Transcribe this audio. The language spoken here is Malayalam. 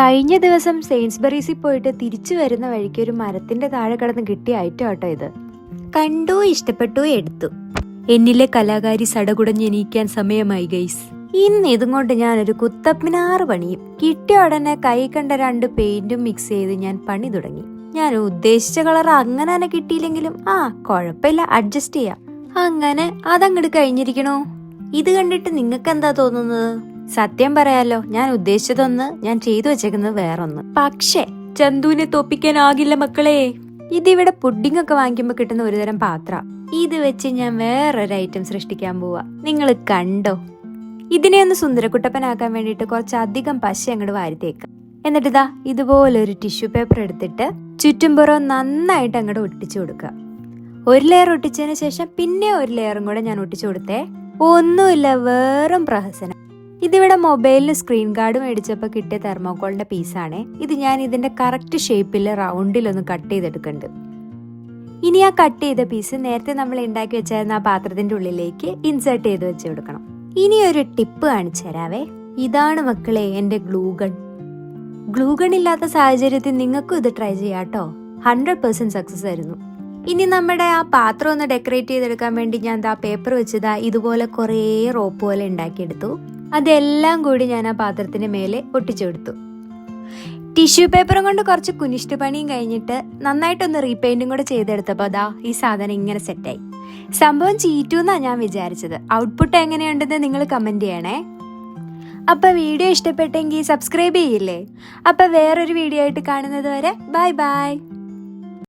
കഴിഞ്ഞ ദിവസം സെയിൻസ്ബറീസിൽ പോയിട്ട് തിരിച്ചു വരുന്ന വഴിക്ക് ഒരു മരത്തിന്റെ താഴെ കടന്ന് കിട്ടിയ ഐറ്റം ആട്ടോ ഇത്. കണ്ടു ഇഷ്ടപ്പെട്ടു എടുത്തു. എന്നിലെ കലാകാരി സടകുടഞ്ഞെണീക്കാൻ സമയമായി ഗൈസ് ഇന്ന് ഇതും കൊണ്ട് ഞാനൊരു കുത്തപ്പിനാറ് പണിയും. കിട്ടിയ ഉടനെ കൈ കണ്ട രണ്ട് പെയിന്റും മിക്സ് ചെയ്ത് ഞാൻ പണി തുടങ്ങി. ഞാൻ ഉദ്ദേശിച്ച കളർ അങ്ങനെ തന്നെ കിട്ടിയില്ലെങ്കിലും ആ കുഴപ്പമില്ല അഡ്ജസ്റ്റ് ചെയ്യാം. അങ്ങനെ അതങ്ങട് കഴിഞ്ഞിരിക്കണോ. ഇത് കണ്ടിട്ട് നിങ്ങൾക്ക് എന്താ തോന്നുന്നത്? സത്യം പറയാലോ ഞാൻ ഉദ്ദേശിച്ചതൊന്ന് ഞാൻ ചെയ്തു വെച്ചേക്കുന്നത് വേറൊന്ന്. പക്ഷേ ചന്തുവിനെ തോപ്പിക്കാനാകില്ല മക്കളെ. ഇതിവിടെ പുഡിംഗ് ഒക്കെ വാങ്ങിക്കുമ്പോ കിട്ടുന്ന ഒരുതരം പാത്ര. ഇത് വെച്ച് ഞാൻ വേറൊരു ഐറ്റം സൃഷ്ടിക്കാൻ പോവാ. നിങ്ങൾ കണ്ടോ? ഇതിനെ ഒന്ന് സുന്ദരക്കുട്ടപ്പനാക്കാൻ വേണ്ടിയിട്ട് കുറച്ചധികം പശ അങ്ങോട്ട് വാരിത്തേക്കാം എന്നിട്ട് ഇതാ ഇതുപോലൊരു ടിഷ്യൂ പേപ്പർ എടുത്തിട്ട് ചുറ്റും ചുറ്റുംപുറം നന്നായിട്ട് അങ്ങോട്ട് ഒട്ടിച്ചു കൊടുക്കുക ഒരു ലെയർ ഒട്ടിച്ചതിന് ശേഷം പിന്നെ ഒരു ലെയറും കൂടെ ഞാൻ ഒട്ടിച്ചു കൊടുത്തേ. ഒന്നുമില്ല വേറും പ്രഹസനം. ഇതിവിടെ മൊബൈലിന് സ്ക്രീൻ ഗാർഡ് മേടിച്ചപ്പോൾ കിട്ടിയ തെർമോക്കോളിന്റെ പീസാണ്. ഇത് ഞാൻ ഇതിന്റെ കറക്റ്റ് ഷേപ്പിൽ റൗണ്ടിൽ ഒന്ന് കട്ട് ചെയ്തെടുക്കുന്നുണ്ട് ഇനി ആ കട്ട് ചെയ്ത പീസ് നേരത്തെ നമ്മൾ ഉണ്ടാക്കി വെച്ചായിരുന്ന ആ പാത്രത്തിന്റെ ഉള്ളിലേക്ക് ഇൻസേർട്ട് ചെയ്ത് വെച്ച് കൊടുക്കണം. ഇനി ഒരു ടിപ്പ് കാണിച്ചു തരാവേ. ഇതാണ് മക്കളെ എന്റെ ഗ്ലൂഗൺ ഗ്ലൂഗൺ ഇല്ലാത്ത സാഹചര്യത്തിൽ നിങ്ങൾക്കും ഇത് ട്രൈ ചെയ്യാട്ടോ ഹൺഡ്രഡ് പെർസെന്റ് സക്സസ് ആയിരുന്നു. ഇനി നമ്മുടെ ആ പാത്രം ഒന്ന് ഡെക്കറേറ്റ് ചെയ്തെടുക്കാൻ വേണ്ടി ഞാൻ ദാ പേപ്പർ വെച്ചതാ ഇതുപോലെ കുറേ റോപ്പ് പോലെ ഉണ്ടാക്കിയെടുത്തു. അതെല്ലാം കൂടി ഞാൻ ആ പാത്രത്തിന് മേലെ ഒട്ടിച്ചു കൊടുത്തു. ടിഷ്യൂ പേപ്പറും കൊണ്ട് കുറച്ച് കുനിഷ്ട് പണിയും കഴിഞ്ഞിട്ട് നന്നായിട്ടൊന്ന് റീപെയിന്റും കൂടെ ചെയ്തെടുത്തപ്പോൾ അതാ ഈ സാധനം ഇങ്ങനെ സെറ്റായി സംഭവം ചീറ്റു എന്നാണ് ഞാൻ വിചാരിച്ചത്. ഔട്ട്പുട്ട് എങ്ങനെയുണ്ടെന്ന് നിങ്ങൾ കമന്റ് ചെയ്യണേ. അപ്പൊ വീഡിയോ ഇഷ്ടപ്പെട്ടെങ്കിൽ സബ്സ്ക്രൈബ് ചെയ്യില്ലേ? അപ്പൊ വേറൊരു വീഡിയോ ആയിട്ട് കാണുന്നത് വരെ ബൈ ബൈ